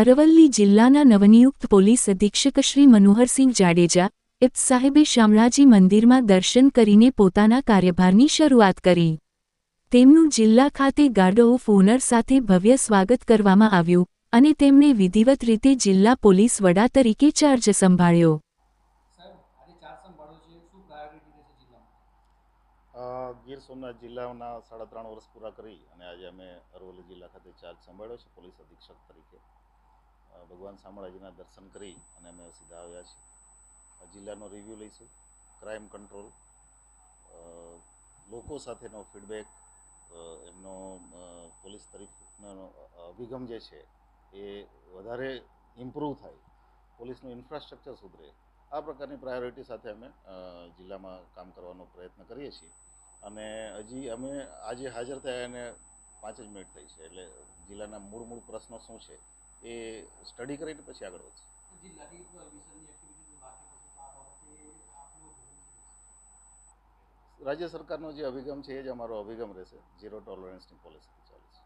અરવલ્લી જિલ્લાના નવનિયુક્ત પોલીસ અધિક્ષક શ્રી મનોહરસિંહ જાડેજા ઇપ્સ સાહેબે શામળાજી મંદિરમાં દર્શન કરીને પોતાના કાર્યભારની શરૂઆત કરી. તેમનું જિલ્લા ખાતે ગાર્ડ ઓફ ઓનર સાથે ભવ્ય સ્વાગત કરવામાં આવ્યું અને તેમણે વિધિવત રીતે જિલ્લા પોલીસ વડા તરીકે ચાર્જ સંભાળ્યો. ગીર સોમનાથ જિલ્લાના સાડા ત્રણ વર્ષ પૂરા કરી અને આજે અમે અરવલ્લી જિલ્લા ખાતે ચાર્જ સંભાળ્યો છે પોલીસ અધિક્ષક તરીકે. ભગવાન શામળાજીના દર્શન કરી અને અમે સીધા આવ્યા છીએ. જિલ્લાનો રિવ્યૂ લઈશું ક્રાઇમ કંટ્રોલ લોકો સાથેનો ફીડબેક એમનો પોલીસ તરીકેનો અભિગમ જે છે એ વધારે ઇમ્પ્રૂવ થાય. પોલીસનું ઇન્ફ્રાસ્ટ્રક્ચર સુધરે. આ પ્રકારની પ્રાયોરિટી સાથે અમે જિલ્લામાં કામ કરવાનો પ્રયત્ન કરીએ છીએ. અને હજી અમે આજે હાજર થયા એને પાંચ જ મિનિટ થઈ છે. એટલે જિલ્લાના મૂળ મૂળ પ્રશ્નો શું છે? એ સ્ટડી કરીને પછી આગળ વધશે? રાજ્ય સરકારનો જે અભિગમ છે એ જ અમારો અભિગમ રહેશે. ઝીરો ટોલરન્સની પોલિસી ચાલે